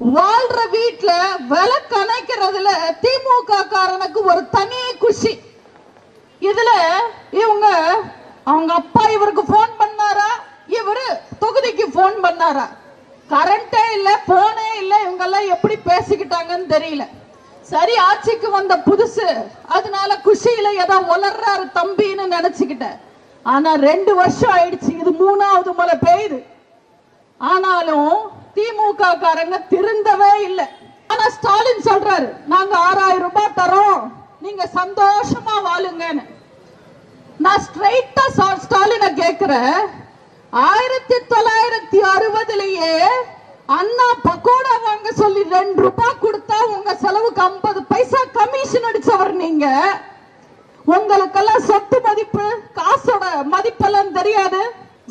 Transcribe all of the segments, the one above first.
வாழ்ற வீட்ல விலை அணைக்கிறதுல திமுக காரனுக்கு ஒரு தனி குஷி. இதுல இவங்க அவங்க அப்பா இவருக்கு போன் பண்ணாரா? இவரு தொகுதிக்கு போன் பண்ணாரா? கரண்டே இல்ல போனே இல்ல இவங்க எல்லாம் எப்படி பேசிக்கிட்டாங்கன்னு தெரியல. சரி ஆட்சிக்கு வந்த புதுசு. அதனால குஷியில ஏதோ உளர்றாரு தம்பின்னு நினைச்சுக்கிட்டேன். ஆனா ரெண்டு வருஷம் ஆயிடுச்சு இது மூணாவது மழை பெய்யுது. ஆனாலும் திமுக காரங்க திருந்தவே இல்லை. ஆனா ஸ்டாலின் சொல்றாரு நாங்க ஆறாயிரம் ரூபாய் தரோம். நீங்க சந்தோஷமா வாழுங்கன்னு. நான் ஸ்ட்ரைட்டா ஸ்டாலின கேக்குறேன். ஆயிரத்தி தொள்ளாயிரத்தி அறுபதுலயே அண்ணா பக்கோடா வாங்க சொல்லி ரெண்டு ரூபாய் கொடுத்தா உங்க செலவுக்கு ஐம்பது பைசா கமிஷன் அடிச்சவர் நீங்க. உங்களுக்கெல்லாம் சொத்து மதிப்பு காசோட மதிப்பெல்லாம் தெரியாது.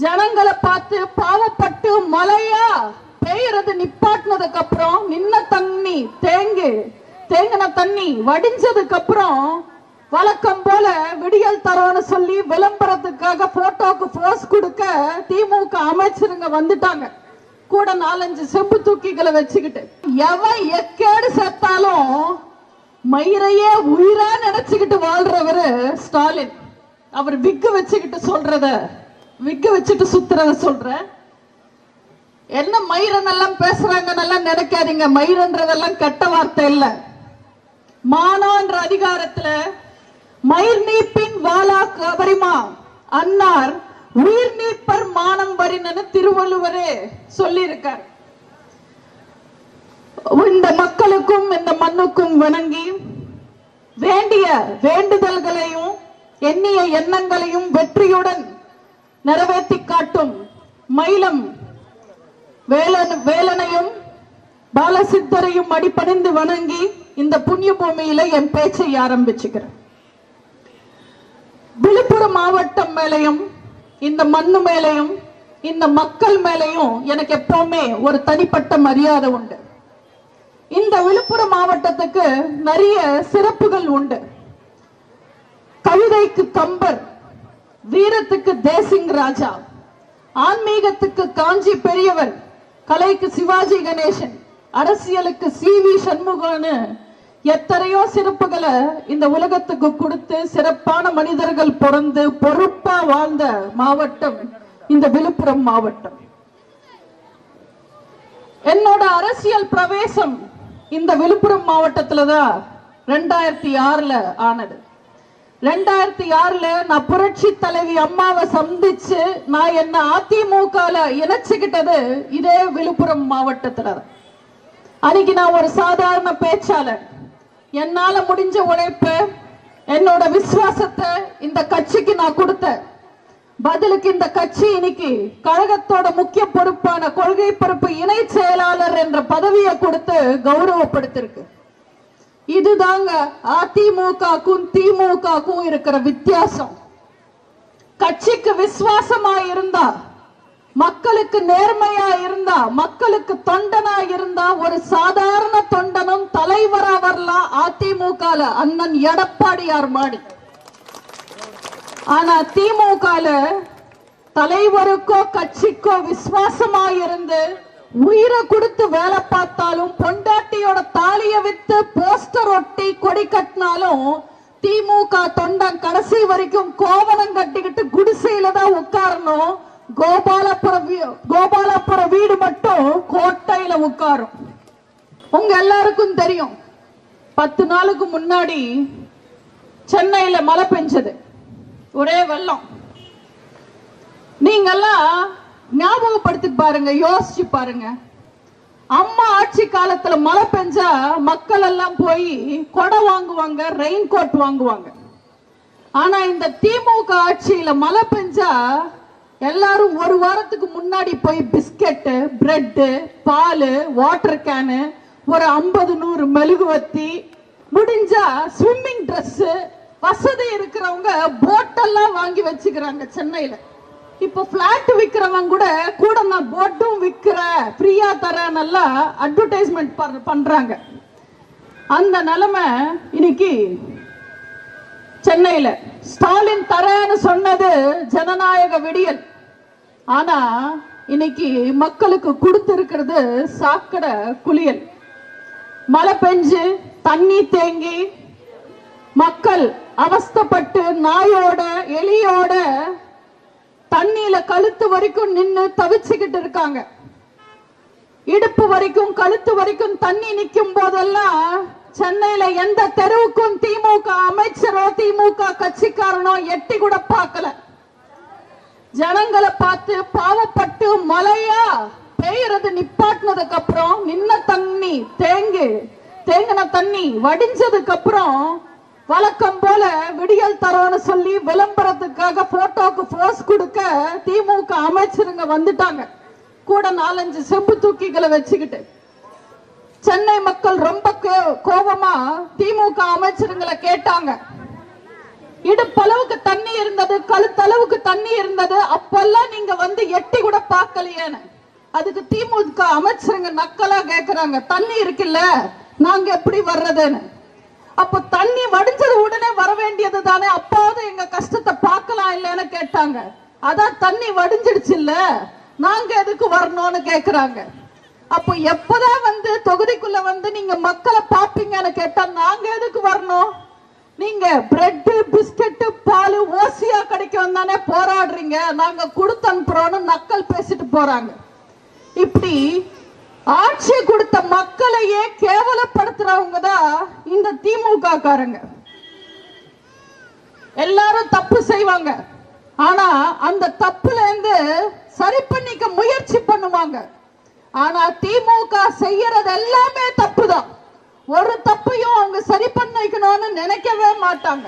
ஜனங்களை பார்த்து பாவப்பட்டு மழையா பெய்யறது நிப்பாட்டினதுக்கு அப்புறம் நின்ன தண்ணி தேங்கு தேங்கின தண்ணி வடிஞ்சதுக்கு அப்புறம் வழக்கம் போல விடியல் தரோன்னு சொல்லி விளம்பரத்துக்காக போட்டோக்கு போஸ் கொடுக்க திமுக அமைச்சருங்க வந்துட்டாங்க. கூட நாலஞ்சு செம்பு தூக்கிகளை வச்சுக்கிட்டு. எவன் எக்கேடு செத்தாலும் மயிரையே உயிரா நினைச்சுக்கிட்டு வாழ்றவரு ஸ்டாலின். அவர் விக்கு வச்சுக்கிட்டு சொல்றத விக்கு வச்சுட்டு சுத்துறத சொல்ற. என்ன மயிரன் எல்லாம் பேசுறாங்கன்னு எல்லாம் நினைக்காதீங்க. மயிரன்றதெல்லாம் கெட்ட வார்த்தை இல்ல. மானோன்ற அதிகாரத்துல மயிர் நீப்பின் வாலா கபரிமா அன்னார் உயிர் நீப்பர் மானம் வரின்னு திருவள்ளுவரே சொல்லியிருக்கார். இந்த மக்களுக்கும் இந்த மண்ணுக்கும் வணங்கி வேண்டிய வேண்டுதல்களையும் எண்ணிய எண்ணங்களையும் வெற்றியுடன் நிறைவேற்றி காட்டும் மயிலம் வேலன் வேலனையும் பாலசித்தரையும் அடிபணிந்து வணங்கி இந்த புண்ணிய பூமியில என் பேச்சை ஆரம்பிச்சுக்கிறேன். விழுப்புரம் மாவட்டம் மேலையும் இந்த மண்ணு மேலையும் இந்த மக்கள் மேலையும் எனக்கு எப்பவுமே ஒரு தனிப்பட்ட மரியாதை உண்டு. இந்த விழுப்புரம் மாவட்டத்துக்கு நிறைய சிறப்புகள் உண்டு. கவிதைக்கு கம்பர் வீரத்துக்கு தேசிங் ராஜா ஆன்மீகத்துக்கு காஞ்சி பெரியவர் கலைக்கு சிவாஜி கணேசன் அரசியலுக்கு சி வி சண்முகன்னு எத்தனையோ சிறப்புகளை இந்த உலகத்துக்கு கொடுத்து சிறப்பான மனிதர்கள் பிறந்து பொறுப்பா வாழ்ந்த மாவட்டம் இந்த விழுப்புரம் மாவட்டம். என்னோட அரசியல் பிரவேசம் இந்த விழுப்புரம் மாவட்டத்துல தான் ரெண்டாயிரத்தி ஆறுல ஆனது. ரெண்டாயிரத்தி ஆறுல நான் புரட்சி தலைவி அம்மாவை சந்திச்சு நான் என்ன அதிமுகல இணைச்சுக்கிட்டது இதே விழுப்புரம் மாவட்டத்துல அன்னைக்கு நான் ஒரு சாதாரண பேச்சாளர். என்னால முடிஞ்ச உழைப்பு என்னோட விசுவாசத்தை இந்த கட்சிக்கு நான் கொடுத்தேன். பதிலுக்கு இந்த கட்சி இன்னைக்கு கழகத்தோட முக்கிய பொறுப்பான கொள்கை பொறுப்பு இணை செயலாளர் என்ற பதவியை கொடுத்து கௌரவப்படுத்திருக்கு. இதுதாங்க அதிமுகக்கும் திமுகக்கும் இருக்கிற வித்தியாசம். கட்சிக்கு விசுவாசமா இருந்தா மக்களுக்கு நேர்மையா இருந்தா மக்களுக்கு தொண்டனா இருந்தா ஒரு சாதாரண தலைவரா வரலாம் அதிமுக அண்ணன் எடப்பாடியார் மாடி. ஆனா திமுக தலைவருக்கோ கட்சிக்கோ விசுவாசமா இருந்து உயிரை கொடுத்து வேலை பார்த்தாலும் பொண்டாட்டியோட தாலிய வித்து போஸ்டர் ஒட்டி கொடி கட்டினாலும் திமுக தொண்டன் கடைசி வரைக்கும் கோவணம் கட்டிக்கிட்டு குடிசையில தான் உட்காரணும். கோபாலபுர கோபாலபுர வீடு மட்டும் கோட்டையில உட்காரும். உங்க எல்லாருக்கும் தெரியும். பத்து நாளுக்கு முன்னாடி சென்னையில மழை பெஞ்சது. ஒரே வெள்ளம். நீங்கெல்லாம் ஞாபகப்படுத்தி பாருங்க யோசிச்சு பாருங்க. அம்மா ஆட்சி காலத்துல மழை பெஞ்சா மக்கள் எல்லாம் போய் கொடை வாங்குவாங்க ரெயின் கோட் வாங்குவாங்க. ஆனா இந்த திமுக ஆட்சியில மழை பெஞ்சா எல்லாரும் ஒரு வாரத்துக்கு முன்னாடி போய் பிஸ்கெட்டு பிரெட்டு பால் வாட்டர் கேனு ஒரு ஐம்பது நூறு மெழுகுவத்தி முடிஞ்சா ஸ்விம்மிங் ட்ரெஸ்ஸு வசதி இருக்கிறவங்க போட்டெல்லாம் வாங்கி வச்சுக்கிறாங்க சென்னையில. இப்போ பிளாட் விக்கிறவங்க கூட கூட நான் போட்டும் விற்கிற ஃப்ரீயா தரேன்னெல்லாம் அட்வர்டைஸ்மெண்ட் பண்றாங்க. அந்த நிலைமை இன்னைக்கு சென்னையில. ஸ்டாலின் தரேன்னு சொன்னது ஜனநாயக விடியல். ஆனா இன்னைக்கு மக்களுக்கு கொடுத்திருக்கிறது சாக்கடை குளியல். மழை பெஞ்சு தண்ணி தேங்கி மக்கள் அவஸ்தப்பட்டு நாயோட எலியோட தண்ணியில கழுத்து வரைக்கும் நின்று தவிச்சுக்கிட்டு இருக்காங்க. இடுப்பு வரைக்கும் கழுத்து வரைக்கும் தண்ணி நிற்கும் போதெல்லாம் சென்னையில எந்த தெருவுக்கும் திமுக அமைச்சரோ திமுக கட்சிக்காரனோ எட்டி கூட பார்க்கல. ஜனங்களை பார்த்து பாவப்பட்டு மழையா பெய்யறது நிப்பாட்டினதுக்கு அப்புறம் நின்ன தண்ணி தேங்கு தேங்கின தண்ணி வடிஞ்சதுக்கு அப்புறம் வழக்கம் போல விடியல் தரோன்னு சொல்லி விளம்பரத்துக்காக போட்டோக்கு போஸ் கொடுக்க திமுக அமைச்சருங்க வந்துட்டாங்க. கூட நாலஞ்சு செம்பு தூக்கிகளை வச்சுக்கிட்டு. சென்னை மக்கள் ரொம்ப கோ- கோபமா திமுக அமைச்சருங்களை கேட்டாங்க. இடுப்பளவுக்கு தண்ணி இருந்தது கழுத்தளவுக்கு தண்ணி இருந்தது அப்பெல்லாம் நீங்க வந்து எட்டி கூட பார்க்கலையேன்னு. அதுக்கு திமுக அமைச்சருங்க நக்கலா கேக்குறாங்க. தண்ணி இருக்குல்ல நாங்க எப்படி வர்றதுன்னு? அப்ப தண்ணி வடிஞ்சது உடனே வர வேண்டியது தானே. அப்பாவது எங்க கஷ்டத்தை பார்க்கலாம் இல்லைன்னு கேட்டாங்க. அதான் தண்ணி வடிஞ்சிடுச்சு இல்ல நாங்க எதுக்கு வரணும்னு கேக்குறாங்க. அப்போ எப்பதான் வந்து தொகுதிக்குள்ள வந்து நீங்க மக்களை பாப்பீங்கன்னு கேட்டா நாங்க எதுக்கு வரணும்? நீங்க பிரெட் பிஸ்கட் பால் ஓசியா கிடைக்கும் தானே போராடுறீங்க. நாங்க கொடுத்து அனுப்புறோம்னு நக்கல் பேசிட்டு போறாங்க. இப்படி ஆட்சி கொடுத்த மக்களையே கேவலப்படுத்துறவங்க தான் இந்த திமுக காரங்க. எல்லாரும் தப்பு செய்வாங்க. ஆனா அந்த தப்புல இருந்து சரி பண்ணிக்க முயற்சி பண்ணுவாங்க. ஆனா திமுக செய்யறது எல்லாமே தப்புதான் ஒரு தப்பையும் அவங்க சரி பண்ணிக்கணும்னு நினைக்கவே மாட்டாங்க.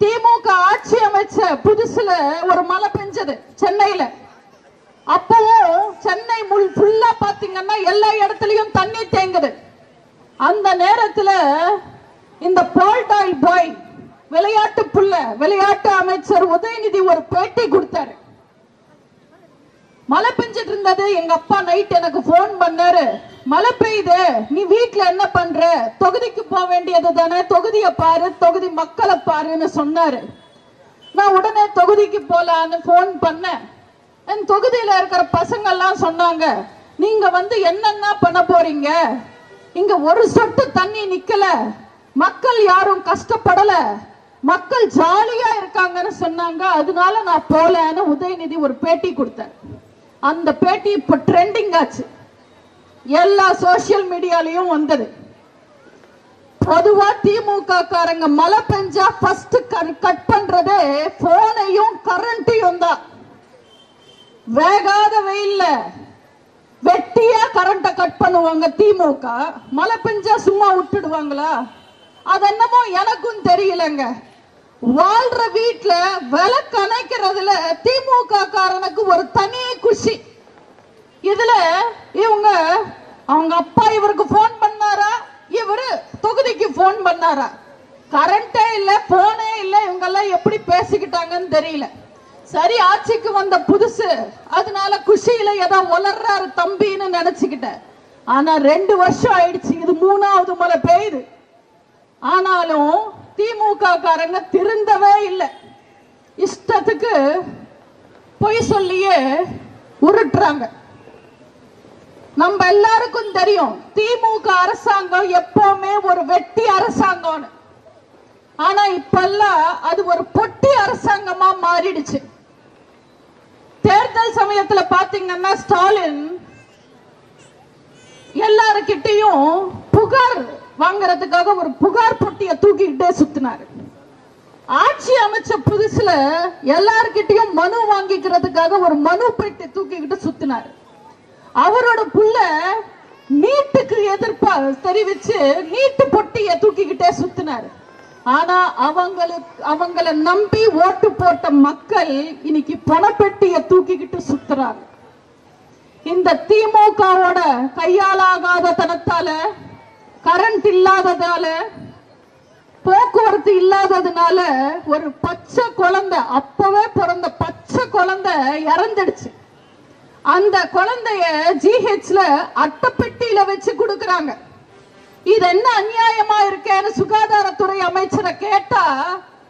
திமுக ஆட்சி அமைச்ச புதுசுல ஒரு மழை பெஞ்சது சென்னையில. அப்பவும் சென்னை முள் ஃபுல்லா பாத்தீங்கன்னா எல்லா இடத்துலயும் தண்ணி தேங்குது. அந்த நேரத்துல இந்த போல்டாயில் பாய் விளையாட்டு புள்ள விளையாட்டு அமைச்சர் உதயநிதி ஒரு பேட்டி கொடுத்தாரு. மழை பெஞ்சிட்டு இருந்தது எங்க அப்பா நைட் எனக்கு ஃபோன் பண்ணாரு. மழை பெய்யுது நீ வீட்டுல என்ன பண்ற? தொகுதிக்கு போக வேண்டியது தானே தொகுதியை பாரு தொகுதி மக்களை பாருன்னு சொன்னாரு. நான் உடனே தொகுதிக்கு போலான்னு ஃபோன் பண்ணேன். என் தொகுதியில் இருக்கிற பசங்கள்லாம் சொன்னாங்க நீங்க வந்து என்னென்ன பண்ண போறீங்க? இங்க ஒரு சொட்டு தண்ணி நிக்கல. மக்கள் யாரும் கஷ்டப்படல. மக்கள் ஜாலியா இருக்காங்கன்னு சொன்னாங்க. அதனால நான் போலன்னு உதயநிதி ஒரு பேட்டி கொடுத்தேன் அந்த பேட்டி இப்ப ட்ரெண்டிங் ஆச்சு. எல்லா சோசியல் மீடியாலயும் வந்தது. பொதுவா திமுக காரங்க மழை பெஞ்சா ஃபர்ஸ்ட் கட் பண்றதே போனையும் கரண்ட்டையும் வேகாத வெயில்ல வெட்டியா கரண்ட கட் பண்ணுவாங்க திமுக. மழை பெஞ்சா சும்மா விட்டுடுவாங்களா? அது என்னமோ எனக்கும் தெரியலங்க. வாழ்ற வீட்டுல விலை கணக்கிறதுல திமுக காரனுக்கு ஒரு தனி குஷி. இதுல இவங்க அவங்க அப்பா இவருக்கு போன் பண்ணாரா? இவரு தொகுதிக்கு போன் பண்ணாரா? கரண்டே இல்ல போனே இல்ல இவங்க எல்லாம் எப்படி பேசிக்கிட்டாங்கன்னு தெரியல. சரி ஆட்சிக்கு வந்த புதுசு. அதனால குஷியில ஏதோ உலர்றாரு தம்பின்னு நினைச்சுக்கிட்டேன். ஆனா ரெண்டு வருஷம் ஆயிடுச்சு இது மூணாவது மழை பெய்யுது. ஆனாலும் திமுக காரங்க திருந்தவே இல்லை. இஷ்டத்துக்கு பொய் சொல்லியே உருட்டுறாங்க. நம்ம எல்லாருக்கும் தெரியும் திமுக அரசாங்கம் எப்பவுமே ஒரு வெட்டி அரசாங்கம்னு. ஆனா இப்பெல்லாம் அது ஒரு பொட்டி அரசாங்கமா மாறிடுச்சு. தேர்தல் சமயத்துல பாத்தீங்கன்னா ஸ்டாலின் எல்லாருக்கிட்டையும் புகார் வாங்குறதுக்காக ஒரு புகார் பொட்டியை தூக்கிக்கிட்டே சுத்தினாரு. ஆட்சி அமைச்ச புதுசுல எல்லார்கிட்டையும் மனு வாங்கிக்கிறதுக்காக ஒரு மனு பெட்டி தூக்கிக்கிட்டு சுத்தினாரு. அவரோட புள்ள நீட்டுக்கு எதிர்ப்பா தெரிவிச்சு நீட்டு பொட்டிய தூக்கிக்கிட்டே சுத்தினாரு. ஆனா அவங்களுக்கு அவங்கள நம்பி ஓட்டு போட்ட மக்கள் இன்னைக்கு பணப்பெட்டிய தூக்கிக்கிட்டு சுத்துறாங்க. இந்த திமுகவோட கையாலாகாத தனத்தால கரண்ட் இல்லாததால போக்குவரத்து இல்லாததுனால ஒரு பச்சை குழந்தை அப்பவே பிறந்த பச்சை குழந்தை இறந்துடுச்சு. அந்த குழந்தைய ஜிஹெச்ல அட்டைப்பெட்டியில வச்சு கொடுக்கறாங்க. இது என்ன அநியாயமா இருக்கேன்னு சுகாதாரத்துறை அமைச்சரை கேட்டா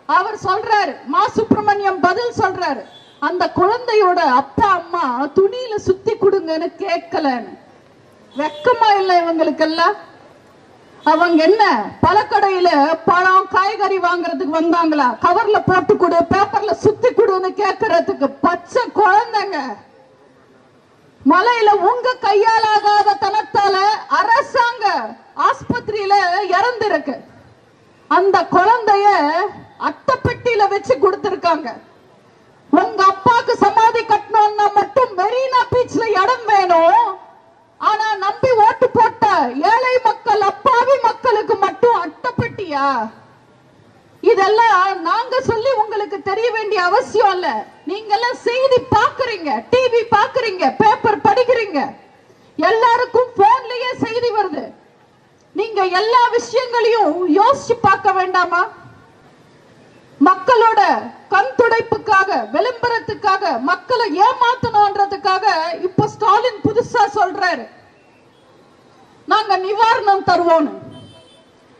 அவர் சொல்றாரு. மா சுப்பிரமணியம் பதில் சொல்றாரு. அந்த குழந்தையோட அப்பா அம்மா துணியில சுத்தி கொடுங்கன்னு கேட்கலன்னு. வெக்கமா இல்லை இவங்களுக்கெல்லாம்? அவங்க என்ன பழக்கடையில பழம் காய்கறி வாங்குறதுக்கு வந்தாங்களா? கவர்ல போட்டு கொடு பேப்பர்ல சுத்தி கொடுன்னு கேட்கறதுக்கு பச்சை குழந்தைங்க. மலையில உங்க கையால் ஆகாத தனத்தால அரசாங்க ஆஸ்பத்திரியில இறந்திருக்கு. அந்த குழந்தைய அட்டப்பெட்டியில வச்சு கொடுத்திருக்காங்க. உங்க அப்பாக்கு சமாதி கட்டணும்னா மட்டும் மெரினா பீச்ல இடம் வேணும். ஆனா நம்பி ஓட்டு போட்ட ஏழை மக்கள் அப்பாவி மக்களுக்கு மட்டும் அட்டைப்பெட்டியா? இதெல்லாம் நாங்க சொல்லி உங்களுக்கு தெரிய வேண்டிய அவசியம் இல்ல. நீங்க எல்லாம் செய்தி பாக்குறீங்க டிவி பாக்குறீங்க பேப்பர் படிக்கிறீங்க. எல்லாருக்கும் போன்லயே செய்தி வருது. நீங்க எல்லா விஷயங்களையும் யோசிச்சு பார்க்க வேண்டாமா? மக்களோட கண் துடைப்புக்காக விளம்பரத்துக்காக மக்களை ஏமாத்தணும்ன்றதுக்காக இப்ப ஸ்டாலின் புதுசா சொல்றாரு. நாங்க நிவாரணம் தருவோம்னு.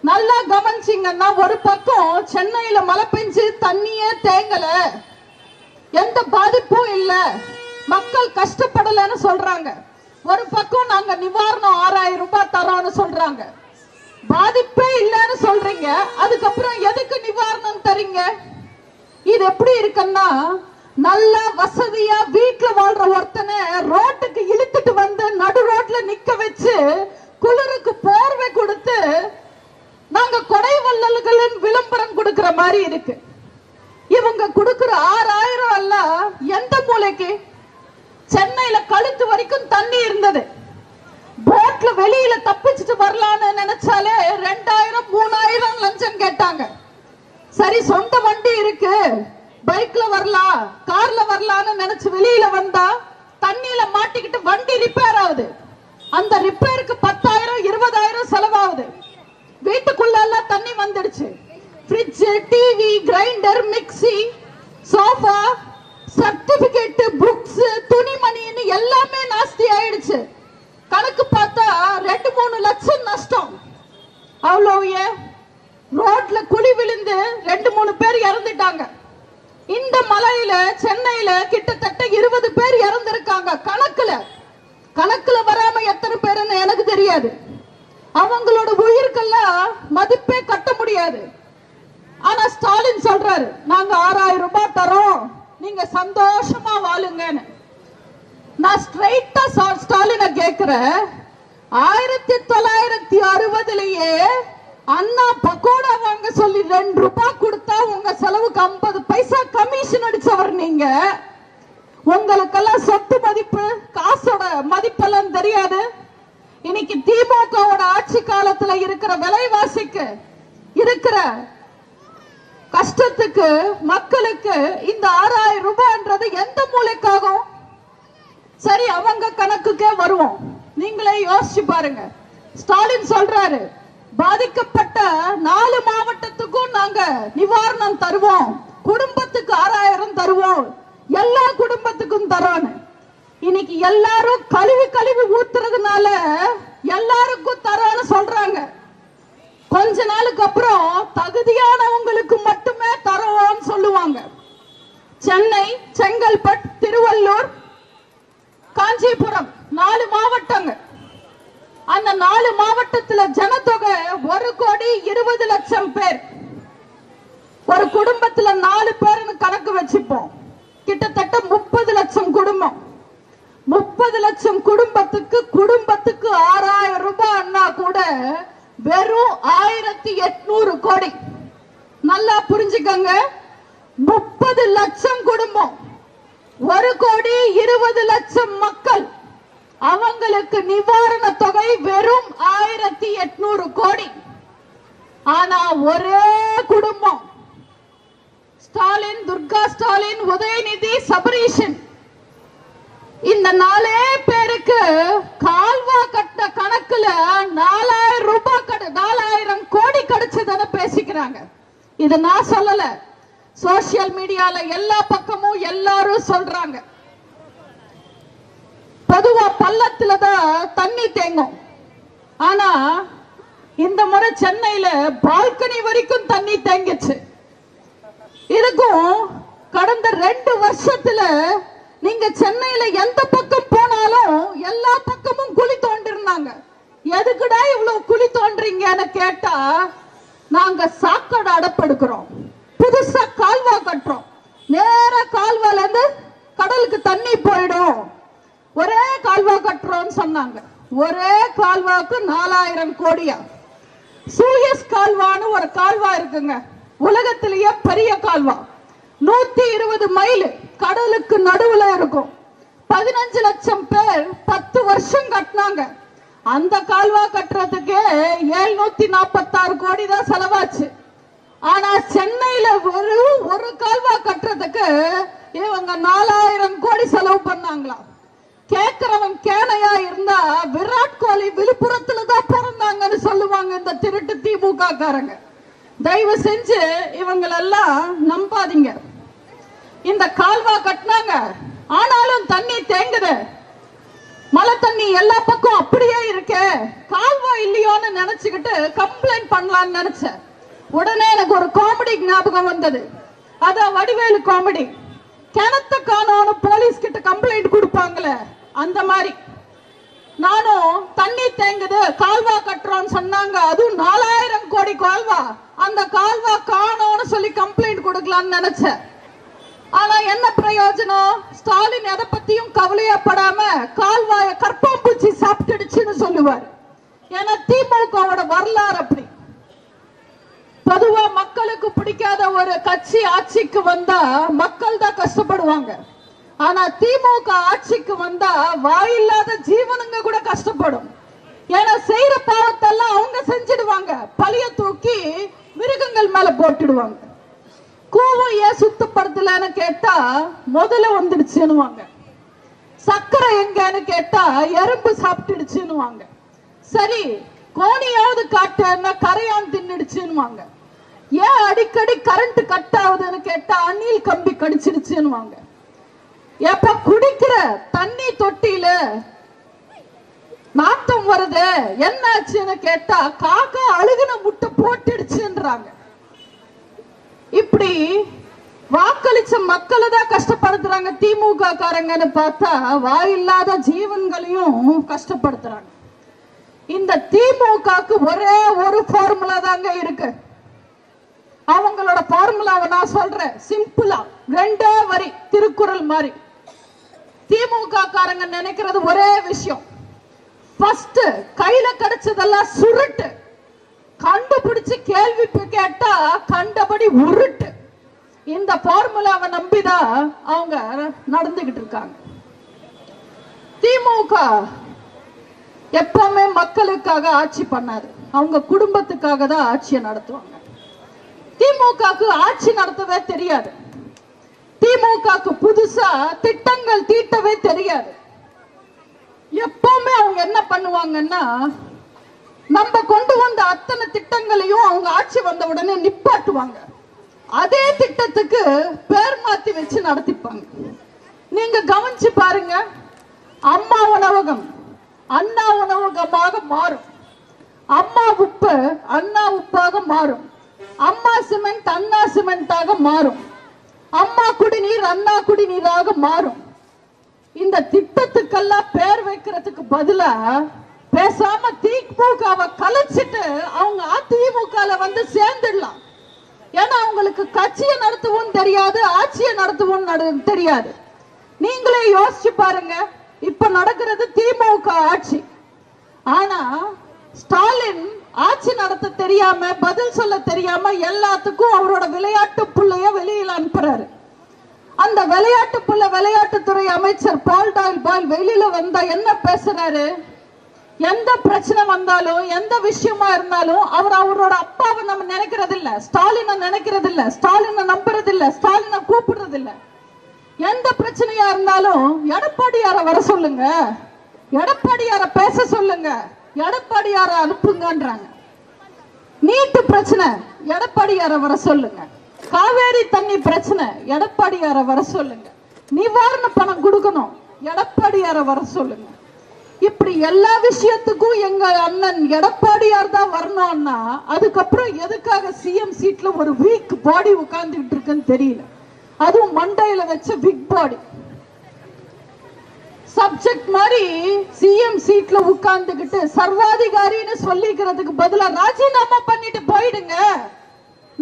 நல்லா கவனிச்சிங்கன்னா ஒரு பக்கம் சென்னையில மழை பெஞ்சு தண்ணியே தேங்கல. எந்த பாதிப்பும் இல்ல. மக்கள் கஷ்டப்படலன்னு சொல்றாங்க. ஒரு பக்கம் நாங்க நிவாரணம் ஆறாயிரம் ரூபாய் தரோம்னு சொல்றாங்க. பாதிப்பே இல்லைன்னு சொல்றீங்க. அதுக்கப்புறம் எதுக்கு நிவாரணம் தரீங்க? இது எப்படி இருக்குன்னா நல்ல வசதியா வீட்டுல வாழ்ற ஒருத்தனை ரோட்டுக்கு இழுத்துட்டு வந்து நடு ரோட்ல நிக்க வச்சு குளிருக்கு போர்வை கொடுத்து கொடை வள்ளல்களின் விளம்பரம் கொடுக்கிற மாதிரி இருக்கு. இவங்க கொடுக்கிற ஆறாயிரம் அல்ல எந்த மூலைக்கு? சென்னையில கழுத்து வரைக்கும் தண்ணி இருந்தது. போட்ல வெளியில தப்பிச்சுட்டு வரலாம்னு நினைச்சாலே ரெண்டாயிரம் மூணாயிரம் லஞ்சம் கேட்டாங்க. சரி சொந்த வண்டி இருக்கு. பைக்ல வரலாம் கார்ல வரலாம்னு நினைச்சு வெளியில வந்தா தண்ணியில மாட்டிக்கிட்டு வண்டி ரிப்பேர் ஆகுது. அந்த ரிப்பேருக்கு பத்தாயிரம் இருபதாயிரம் செலவாகுது. வீட்டுக்குள்ள எல்லாம் தண்ணி வந்துடுச்சு. Fridge TV grinder mixie sofa certificate books துணிமணின்னு எல்லாமே நாஸ்தி ஆயிடுச்சு. கணக்கு பார்த்தா ரெண்டு மூணு லட்சம் நஷ்டம். அவ்வளோ ஏன்? ரோட்ல குழி விழுந்து ரெண்டு மூணு பேர் இறந்துட்டாங்க. இந்த மலையில சென்னையில கிட்டத்தட்ட இருபது பேர் இறந்திருக்காங்க. கணக்குல. கணக்குல வராம எத்தனை பேருன்னு எனக்கு தெரியாது. அவங்களோட உயிருக்கெல்லாம் மதிப்பே கட்ட முடியாது. ஆனா ஸ்டாலின் சொல்றாரு நாங்க ஆறாயிரம் ரூபாய் தரோம். நீங்க சந்தோஷமா வாழுங்கன்னு. நான் ஸ்ட்ரைட்டா ஸ்டாலினை கேக்குறேன். ஆயிரத்தி தொள்ளாயிரத்தி அறுபதுலயே அண்ணா பக்கோடா வாங்க சொல்லி ரெண்டு ரூபாய் கொடுத்தா உங்க செலவுக்கு ஐம்பது பைசா கமிஷன் அடிச்சவர் நீங்க. உங்களுக்கெல்லாம் சொத்து மதிப்பு காசோட மதிப்பெல்லாம் தெரியாது. இன்னைக்கு திமுகவோட ஆட்சி காலத்துல இருக்கிற விலைவாசிக்கு இருக்கிற கஷ்டத்துக்கு மக்களுக்கு இந்த ஆறாயிரம் ரூபாய்ன்றது எந்த மூலைக்காகும் சரி அவங்க கணக்குக்கே வருவோம். நீங்களே யோசிச்சு பாருங்க. ஸ்டாலின் சொல்றாரு பாதிக்கப்பட்ட நாலு மாவட்டத்துக்கும் நாங்க நிவாரணம் தருவோம். குடும்பத்துக்கு ஆறாயிரம் தருவோம். எல்லா குடும்பத்துக்கும் தரோன்னு. இன்னைக்கு எல்லாரும் கழுவி கழுவி ஊத்துறதுனால எல்லாருக்கும் தரோன்னு சொல்றாங்க. கொஞ்ச நாளுக்கு அப்புறம் தகுதியானவங்களுக்கு மட்டுமே தரோம்னு சொல்லுவாங்க. சென்னை செங்கல்பட்டு திருவள்ளூர் காஞ்சிபுரம் நாலு மாவட்டங்கள் அந்த நாலு மாவட்டத்துல ஜனத்தொகை ஒரு கோடி இருபது லட்சம் பேர். ஒரு குடும்பத்துல நாலு பேர்னு கணக்கு வச்சுப்போம். கிட்டத்தட்ட முப்பது லட்சம் குடும்பம். முப்பது லட்சம் குடும்பத்துக்கு குடும்பத்துக்கு ஆறாயிரம் ரூபாய் அண்ணா கூட வெறும் ஆயிரத்தி எட்நூறு கோடி. நல்லா புரிஞ்சுக்கங்க. முப்பது லட்சம் குடும்பம். ஒரு கோடி இருபது லட்சம் மக்கள். அவங்களுக்கு நிவாரண தொகை வெறும் ஆயிரத்தி எட்நூறு கோடி. ஆனா ஒரே குடும்பம். ஸ்டாலின் துர்கா ஸ்டாலின் உதயநிதி சபரீஷன். இந்த நாலே பேருக்கு கால்வா கட்ட கணக்குல நாலாயிரம் ரூபாய் கடு நாலாயிரம் கோடி கிடைச்சதுன்னு பேசிக்கிறாங்க. இது நான் சொல்லல. சோசியல் மீடியால எல்லா பக்கமும் எல்லாரும் சொல்றாங்க. பொதுவா பள்ளத்துல தான் தண்ணி தேங்கும். ஆனா இந்த முறை சென்னையில பால்கனி வரைக்கும் தண்ணி தேங்கிச்சு. இதுக்கும் கடந்த ரெண்டு வருஷத்துல நீங்க சென்னையில எந்த பக்கம் போனாலும் எல்லா பக்கமும் குழி தோண்டிருந்தாங்க. எதுக்குடா இவ்வளவு குழி தோன்றீங்கன்னு கேட்டா நாங்க சாக்கடை அடப்படுக்கிறோம். புதுசா கால்வா கட்டுறோம். நேர கால்வால இருந்து கடலுக்கு தண்ணி போயிடும். ஒரே கால்வா கட்டுறோம்னு சொன்னாங்க. ஒரே கால்வாக்கு நாலாயிரம் கோடியா. சூயஸ் கால்வான்னு ஒரு கால்வா இருக்குங்க. உலகத்திலேயே பெரிய கால்வா. நூத்தி இருபது மைல் கடலுக்கு நடுவுல இருக்கும். பதினஞ்சு லட்சம் பேர் பத்து வருஷம் கட்டினாங்க. அந்த கால்வா கட்டுறதுக்கு எழுநூத்தி நாற்பத்தாறு கோடி தான் செலவாச்சு. ஆனா சென்னையில ஒரு ஒரு கால்வா கட்டுறதுக்கு இவங்க நாலாயிரம் கோடி செலவு பண்ணாங்களாம். கேக்குறவன் கேனையா இருந்தா விராட் கோலி விழுப்புரத்துல தான் பிறந்தாங்கன்னு சொல்லுவாங்க இந்த திருட்டு திமுக காரங்க தயவு செஞ்சு இவங்களெல்லாம் நம்பாதீங்க. இந்த கால்வா கட்டினாங்க. ஆனாலும் தண்ணி தேங்குது. மழை தண்ணி எல்லா பக்கம் அப்படியே இருக்கே. கால்வா இல்லையோன்னு நினைச்சுக்கிட்டு கம்ப்ளைண்ட் பண்ணலாம்னு நினைச்சேன். உடனே எனக்கு ஒரு காமெடி ஞாபகம் வந்தது. அதான் வடிவேலு காமெடி கிணத்த காணோன்னு போலீஸ் கிட்ட கம்ப்ளைண்ட் கொடுப்பாங்களே அந்த மாதிரி. நானும் தண்ணி தேங்குது கால்வா கட்டுறோம்னு சொன்னாங்க. அதுவும் நாலாயிரம் கோடி கால்வா. அந்த கால்வா காணோம்னு சொல்லி கம்ப்ளைண்ட் கொடுக்கலாம்னு நினைச்சேன். ஆனா என்ன பிரயோஜனம்? ஸ்டாலின் எதை பத்தியும் கவலையப்படாம கால்வாய கற்பாம்பூச்சி சாப்பிட்டுடுச்சுன்னு சொல்லுவார். ஏன்னா திமுகவோட வரலாறு அப்படி. பொதுவா மக்களுக்கு பிடிக்காத ஒரு கட்சி ஆட்சிக்கு வந்தா மக்கள் தான் கஷ்டப்படுவாங்க. ஆனா திமுக ஆட்சிக்கு வந்தா வாயில்லாத ஜீவனுங்க கூட கஷ்டப்படும். ஏன்னா செய்யற பாவத்தெல்லாம் அவங்க செஞ்சிடுவாங்க. பழிய தூக்கி மிருகங்கள் மேல போட்டுடுவாங்க. கூவம் ஏன் சுத்தப்படுத்தலன்னு கேட்டா முதல்ல வந்துடுச்சுன்னுவாங்க. சக்கரை எங்கன்னு கேட்டா எறும்பு சாப்பிட்டுடுச்சுன்னுவாங்க. சரி கோணியாவது காட்டுன்னா கரையான் தின்னுடுச்சுன்னுவாங்க. ஏன் அடிக்கடி கரண்ட் கட் ஆகுதுன்னு கேட்டா அணில் கம்பி கடிச்சிடுச்சுன்னுவாங்க. எப்ப குடிக்கிற தண்ணி தொட்டியில நாத்தம் வருது? என்னாச்சுன்னு கேட்டா காக்கா அழுகுன முட்டை போட்டுடுச்சுன்றாங்க. இப்படி வாக்களிச்ச மக்களை தான் கஷ்டப்படுத்துறாங்க. திமுக காரங்கன்னு பார்த்தா வாயில்லாத ஜீவன்களையும் கஷ்டப்படுத்துறாங்க. இந்த திமுகக்கு ஒரே ஒரு ஃபார்முலா தாங்க இருக்கு. அவங்களோட ஃபார்முலாவை நான் சொல்றேன். சிம்பிளா ரெண்டே வரி திருக்குறள் மாதிரி. திமுக காரங்க நினைக்கிறது ஒரே விஷயம். ஃபர்ஸ்ட் கையில கிடைச்சதெல்லாம் சுருட்டு. கண்டுபிடிச்சு கேள்வி கேட்டா கண்டபடி உருட்டு. இந்த பார்முலாவை நம்பிதான் அவங்க நடந்துகிட்டு இருக்காங்க. திமுக எப்பவுமே மக்களுக்காக ஆட்சி பண்ணாது. அவங்க குடும்பத்துக்காக தான் ஆட்சியை நடத்துவாங்க. திமுகக்கு ஆட்சி நடத்தவே தெரியாது. திமுகக்கு புதுசா திட்டங்கள் தீட்டவே தெரியாது. எப்பவுமே அவங்க என்ன பண்ணுவாங்கன்னா நம்ம கொண்டு வந்த அத்தனை திட்டங்களையும் அவங்க ஆட்சி வந்த உடனே நிப்பாட்டுவாங்க. அதே திட்டத்துக்கு பேர் மாத்தி வச்சு நடத்திப்பாங்க. நீங்க கவனிச்சு பாருங்க அம்மா உணவகம் அண்ணா உணவகமாக மாறும். அம்மா உப்பு அண்ணா உப்பாக மாறும். அம்மா சிமெண்ட் அண்ணா சிமெண்டாக மாறும். அம்மா குடிநீர் அண்ணா குடிநீராக மாறும். இந்த திட்டத்துக்கெல்லாம் பேர் வைக்கிறதுக்கு பதிலா பேசாம திமுகவை கலைச்சிட்டு அவங்க அதிமுக வந்து சேர்ந்துடலாம். ஏன்னா அவங்களுக்கு கட்சியை நடத்தவும் தெரியாது ஆட்சியை நடத்தவும் தெரியாது. நீங்களே யோசிச்சு பாருங்க இப்ப நடக்கிறது திமுக ஆட்சி. ஆனா ஸ்டாலின் ஆட்சி நடத்த தெரியாம பதில் சொல்ல தெரியாம எல்லாத்துக்கும் அவரோட விளையாட்டு பிள்ளைய வெளியில் அனுப்புறாரு. அந்த விளையாட்டு புள்ள விளையாட்டுத்துறை அமைச்சர் பால் டாயில் பால் வெளியில வந்தா என்ன பேசுறாரு? எந்த பிரச்சனை வந்தாலும் எந்த விஷயமா இருந்தாலும் அவர் அவரோட அப்பாவை நம்ம நினைக்கிறது இல்ல ஸ்டாலினை நினைக்கிறது இல்ல ஸ்டாலினை நம்புறது இல்ல ஸ்டாலினை கூப்பிடுறது இல்ல எந்த பிரச்சனையா இருந்தாலும் எடப்பாடியார வர சொல்லுங்க. எடப்பாடியார பேச சொல்லுங்க. எடப்பாடியார அனுப்புங்கன்றாங்க. நீட்டு பிரச்சனை எடப்பாடியார வர சொல்லுங்க. காவேரி தண்ணி பிரச்சனை எடப்பாடியார வர சொல்லுங்க. நிவாரண பணம் கொடுக்கணும் எடப்பாடியார வர சொல்லுங்க. இப்படி எல்லா விஷயத்துக்கும் எங்க அண்ணன் எடப்பாடியார் தான் வரணும்னா அதுக்கப்புறம் எதுக்காக சிஎம் சீட்ல ஒரு வீக் பாடி உட்கார்ந்துகிட்டு இருக்குன்னு தெரியல. அதுவும் மண்டையில வச்ச பிக் பாடி சப்ஜெக்ட் மாதிரி சிஎம் சீட்ல உட்கார்ந்துகிட்டு சர்வாதிகாரின்னு சொல்லிக்கிறதுக்கு பதிலா ராஜினாமா பண்ணிட்டு போயிடுங்க.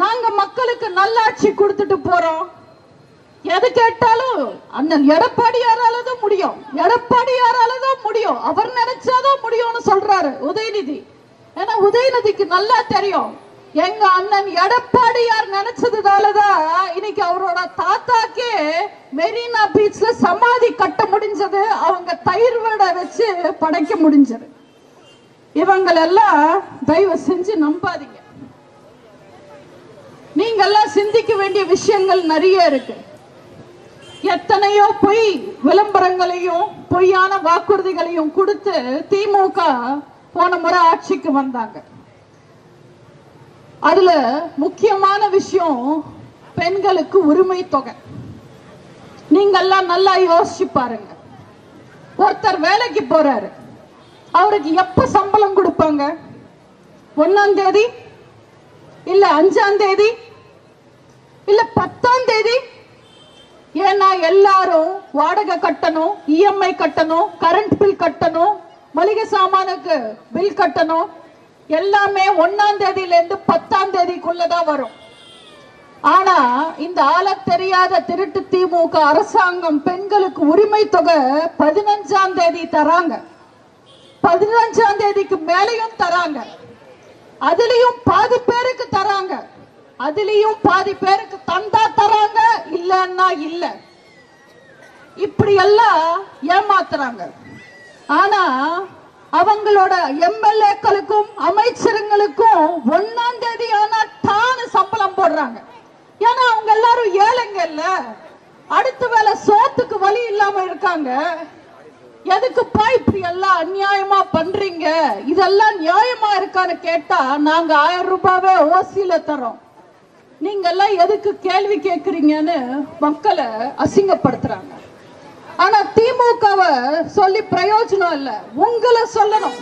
நாங்க மக்களுக்கு நல்லாட்சி கொடுத்துட்டு போறோம். எது கேட்டாலும் அண்ணன் எடப்பாடியாரால தான் முடியும். எடப்பாடியாரால தான் முடியும். அவர் நினைச்சாதான் முடியும்னு சொல்றாரு உதயநிதி. ஏன்னா உதயநிதிக்கு நல்லா தெரியும். எங்க அண்ணன் எடப்பாடியார் நினைச்சதுனாலதான் இன்னைக்கு அவரோட தாத்தாக்கே மெரினா பீச்ல சமாதி கட்ட முடிஞ்சது. அவங்க தயிர் வடை வச்சு படைக்க முடிஞ்சது. இவங்களெல்லாம் தயவு செஞ்சு நம்பாதீங்க. நீங்கெல்லாம் சிந்திக்க வேண்டிய விஷயங்கள் நிறைய இருக்கு. எத்தனையோ பொய் விளம்பரங்களையும் பொய்யான வாக்குறுதிகளையும் கொடுத்து திமுக போன முறை ஆட்சிக்கு வந்தாங்க. அதுல முக்கியமான விஷயம் பெண்களுக்கு உரிமை தொகை. நீங்கெல்லாம் நல்லா யோசிச்சு பாருங்க. ஒருத்தர் வேலைக்கு போறாரு. அவருக்கு எப்ப சம்பளம் கொடுப்பாங்க? ஒன்னாம் தேதி? இல்ல அஞ்சாம் தேதி? இல்ல பத்தாம் தேதி? ஏன்னா எல்லாரும் வாடகை கட்டணும் இஎம்ஐ கட்டணும் கரண்ட் பில் கட்டணும் மளிகை சாமானுக்கு பில் கட்டணும். எல்லாமே ஒன்னாம் தேதியில இருந்து பத்தாம் தேதிக்குள்ளதான் வரும். ஆனா இந்த ஆள தெரியாத திருட்டு திமுக அரசாங்கம் பெண்களுக்கு உரிமை தொகை பதினஞ்சாம் தேதி தராங்க. பதினஞ்சாம் தேதிக்கு மேலையும் தராங்க. அதுலயும் பாதி பேருக்கு தராங்க. அதுலயும் பாதி பேருக்கு தந்தா தராங்க இல்லன்னா இல்ல. இப்படி எல்லாம் ஏமாத்துறாங்க. ஆனா அவங்களோட எம்எல்ஏக்களுக்கும் அமைச்சருங்களுக்கும் ஒன்னாம் தேதி ஆனா தானு சம்பளம் போடுறாங்க. ஏன்னா அவங்க எல்லாரும் ஏழைங்க இல்ல. அடுத்த வேலை சோத்துக்கு வழி இல்லாம இருக்காங்க. எதுக்குப்பா இப்படி எல்லாம் அநியாயமா பண்றீங்க? இதெல்லாம் நியாயமா இருக்கான்னு கேட்டா நாங்க ஆயிரம் ரூபாவே ஓசியில தரோம் நீங்க எல்லாம் எதுக்கு கேள்வி கேக்குறீங்கன்னு மக்களை அசிங்கப்படுத்துறாங்க. ஆனா திமுகவை சொல்லி பிரயோஜனம் இல்ல. உங்களை சொல்லணும்.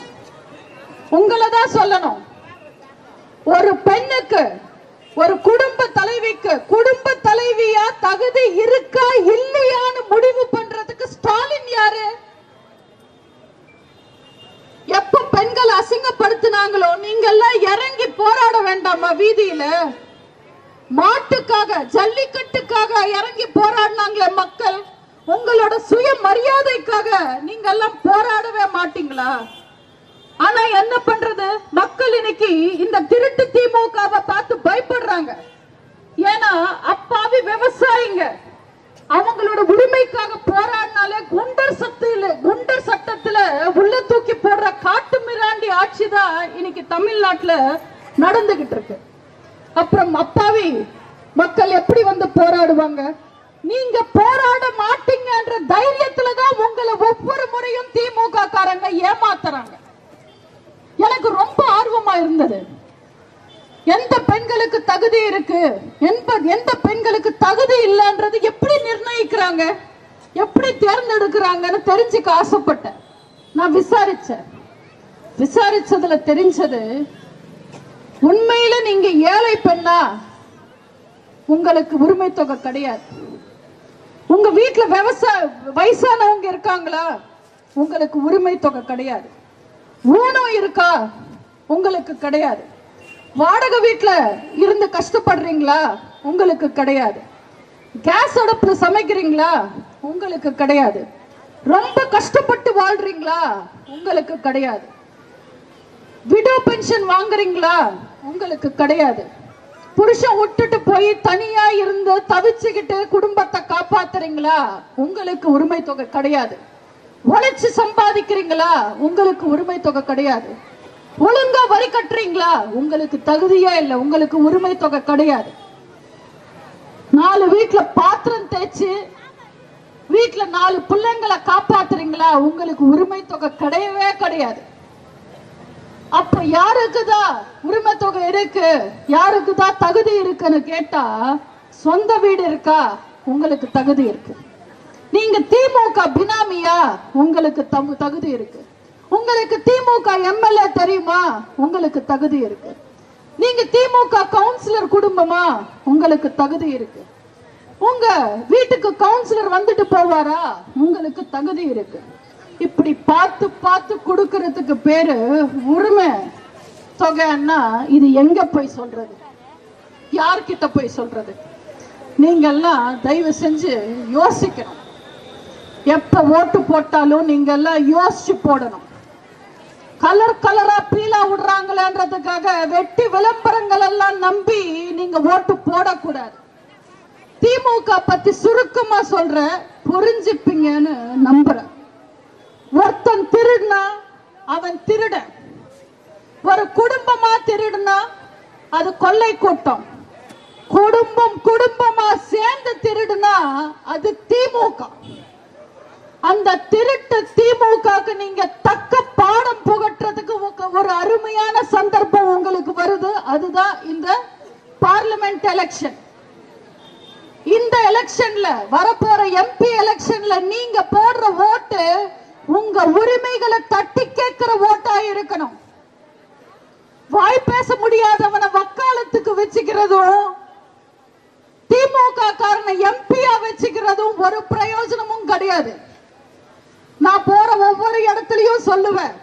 உங்களை தான் சொல்லணும். ஒரு பெண்ணுக்கு ஒரு குடும்ப தலைவிக்கு குடும்ப தலைவியா தகுதி இருக்கா இல்லையான்னு முடிவு பண்றதுக்கு ஸ்டாலின் யாரு? எப்ப பெண்கள் அசிங்கப்படுத்தினாங்களோ நீங்க எல்லாம் இறங்கி போராட வேண்டாமா வீதியில? மாட்டுக்காக ஜல்லிக்கட்டுக்காக இறங்கி போராடினாங்களே மக்கள். உங்களோட சுய மரியாதைக்காக நீங்க எல்லாம் போராடவே மாட்டீங்களா? ஆனா என்ன பண்றது? மக்கள் இன்னைக்கு இந்த திருட்டு திமுகவை பார்த்து பயப்படுறாங்க. ஏன்னா அப்பாவி விவசாயிங்க. அவங்களோட உரிமைக்காக போராடினாலே குண்டர் சத்தில குண்டர் சட்டத்துல உள்ள தூக்கி போடுற காட்டு மிராண்டி ஆட்சி தான் இன்னைக்கு தமிழ்நாட்டுல நடந்துகிட்டு இருக்கு. அப்புறம் அப்பாவி மக்கள் எப்படி வந்து போராடுவாங்க நீங்க போராட மாட்டீங்கன்ற தைரியத்துல தான் உங்களை ஒவ்வொரு முறையும் திமுக காரங்க ஏமாத்துறாங்க எனக்கு ரொம்ப ஆர்வமா இருந்தது எந்த பெண்களுக்கு தகுதி என்ப- எந்த பெண்களுக்கு தகுதி இல்லைன்றது எப்படி நிர்ணயிக்கிறாங்க? எப்படி தேர்ந்தெடுக்கிறாங்கன்னு தெரிஞ்சுக்க ஆசைப்பட்டேன். நான் விசாரிச்சேன். விசாரிச்சதுல தெரிஞ்சது உண்மையில நீங்க ஏழை பெண்ணா உங்களுக்கு உரிமை தொகை கிடையாது. உங்க வீட்டுல விவசாய வயசானவங்க இருக்காங்களா? உங்களுக்கு உரிமை தொகை கிடையாது. ஊனம் இருக்கா? உங்களுக்கு கிடையாது. வாடகை வீட்டில் இருந்து கஷ்டப்படுறீங்களா? உங்களுக்கு கிடையாது. கேஸ் அடுப்பில் சமைக்கிறீங்களா? உங்களுக்கு கிடையாது. ரொம்ப கஷ்டப்பட்டு வாழ்றீங்களா? உங்களுக்கு கிடையாது. விடோ பென்ஷன் வாங்குறீங்களா? உங்களுக்கு கிடையாது. புருஷன் விட்டுட்டு போய் தனியா இருந்து தவிச்சுக்கிட்டு குடும்பத்தை காப்பாத்துறீங்களா? உங்களுக்கு உரிமை தொகை கிடையாது. உழைச்சு சம்பாதிக்கிறீங்களா? உங்களுக்கு உரிமை தொகை கிடையாது. ஒழுங்கா வரி கட்டுறீங்களா? உங்களுக்கு தகுதியே இல்லை. உங்களுக்கு உரிமை தொகை கிடையாது. நாலு வீட்டுல பாத்திரம் தேய்ச்சி வீட்டுல நாலு பிள்ளைங்களை காப்பாத்துறீங்களா? உங்களுக்கு உரிமை தொகை கிடையவே கிடையாது. அப்ப யாருக்குதான் உரிமை தொகை இருக்கு? யாருக்குதான் தகுதி இருக்குன்னு கேட்டா சொந்த வீடு இருக்கா? உங்களுக்கு தகுதி இருக்கு. நீங்க திமுக பினாமியா? உங்களுக்கு தம்- தகுதி இருக்கு. உங்களுக்கு திமுக எம்எல்ஏ தெரியுமா? உங்களுக்கு தகுதி இருக்கு. நீங்க திமுக கவுன்சிலர் குடும்பமா? உங்களுக்கு தகுதி இருக்கு. உங்க வீட்டுக்கு கவுன்சிலர் வந்துட்டு போவாரா? உங்களுக்கு தகுதி இருக்கு. இப்படி பார்த்து பார்த்து கொடுக்கறதுக்கு பேரு உரிமை தொகைன்னா இது எங்க போய் சொல்றது? யார்கிட்ட போய் சொல்றது? நீங்கெல்லாம் தயவு செஞ்சு யோசிக்கணும். எப்ப ஓட்டு போட்டாலும் நீங்க எல்லாம் யோசிச்சு போடணும். கலர் கலரா பீலா விடுறாங்களேன்றதுக்காக வெட்டி விளம்பரங்கள் எல்லாம் நம்பி நீங்க ஓட்டு போடக்கூடாது. திமுக பத்தி சுருக்கமா சொல்ற புரிஞ்சுப்பீங்கன்னு நம்புறேன். ஒருத்தன் திருடுனா அவன் திருட. ஒரு குடும்பமா திருடுனா அது கொள்ளை கூட்டம். குடும்பம் குடும்பமா சேர்ந்து திருடுனா அது திமுக. அந்த திருட்டு திமுகக்கு நீங்க தக்க பாடம் புகட்டுறதுக்கு ஒரு அருமையான சந்தர்ப்பம் உங்களுக்கு வருது. அதுதான் இந்த பார்லிமெண்ட் எலெக்ஷன். இந்த எலெக்ஷன்ல வரப்போற எம்பி எலெக்ஷன்ல நீங்க போடுற ஓட்டு உங்க உரிமைகளை தட்டி கேட்கிற ஓட்டா இருக்கணும். வாய் பேச முடியாதவனை வக்காலத்துக்கு வச்சுக்கிறதும் திமுக காரண எம்பியா வச்சுக்கிறதும் ஒரு பிரயோஜனமும் கிடையாது. நான் போற ஒவ்வொரு இடத்துலயும் சொல்லுவேன்.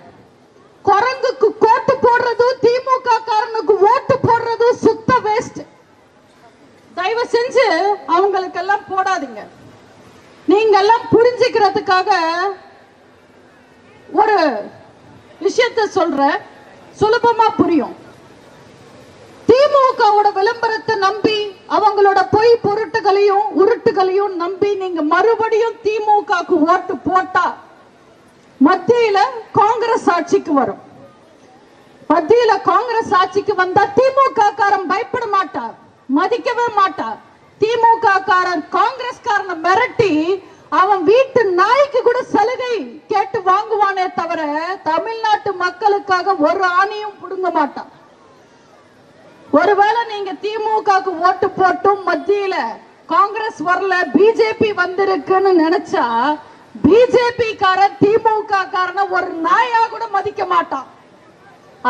குரங்குக்கு கோட்டு போடுறதும் திமுக காரனுக்கு ஓட்டு போடுறதும் சுத்த வேஸ்ட் தயவு செஞ்சு அவங்களுக்கெல்லாம் போடாதீங்க. நீங்க எல்லாம் புரிஞ்சுக்கிறதுக்காக ஒரு விஷயத்த சொல்ற சுலபமா புரியும். திமுகவோட விளம்பரத்தை நம்பி அவங்களோட பொய் பொருட்டுகளையும் உருட்டுகளையும் நம்பி நீங்க மறுபடியும் திமுகவுக்கு ஓட்டு போட்டா மத்தியில காங்கிரஸ் ஆட்சிக்கு வரும். மத்தியில காங்கிரஸ் ஆட்சிக்கு வந்தா திமுக காரன் பயப்பட மாட்டார் மதிக்கவே மாட்டார். திமுக காரன் காங்கிரஸ் காரனை மிரட்டி அவன் வீட்டு நாய்க்கு கூட சலுகை கேட்டு வாங்குவானே தவிர தமிழ்நாட்டு மக்களுக்காக ஒரு ஆணையும் புடுங்க மாட்டான். ஒருவேளை நீங்க திமுகக்கு ஓட்டு போட்டும் மத்தியில காங்கிரஸ் வரல பிஜேபி வந்திருக்குன்னு நினைச்சா பிஜேபி காரன் திமுக காரன ஒரு நாயா கூட மதிக்க மாட்டான்.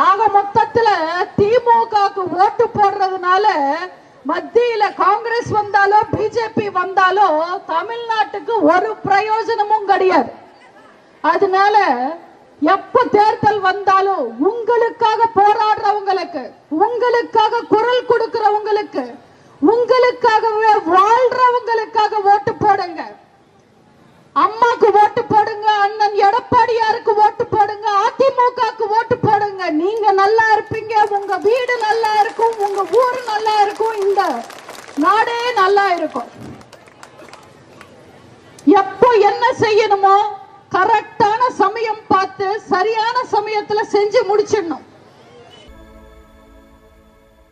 ஆக மொத்தத்துல திமுகவுக்கு ஓட்டு போடுறதுனால மத்தியில காங்கிரஸ் வந்தாலோ பிஜேபி வந்தாலோ தமிழ்நாட்டுக்கு ஒரு பிரயோஜனமும் கிடையாது. அதனால எப்ப தேர்தல் வந்தாலும் உங்களுக்காக போராடுறவங்களுக்கு உங்களுக்காக குரல் கொடுக்கிறவங்களுக்கு உங்களுக்காகவே வாழ்றவங்களுக்காக ஓட்டு போடுங்க. அம்மாக்கு ஓட்டு போடுங்க அண்ணன் எடப்பாடியாருக்கு ஓட்டு போடுங்க அதிமுகக்கு ஓட்டு போடுங்க. நீங்க நல்லா இருப்பீங்க உங்க வீடு நல்லா இருக்கும் உங்க ஊர் நல்லா இருக்கும் இந்த நாடே நல்லா இருக்கும். எப்போ என்ன செய்யணுமோ கரெக்டான சமயம் பார்த்து சரியான சமயத்துல செஞ்சு முடிச்சிடணும்.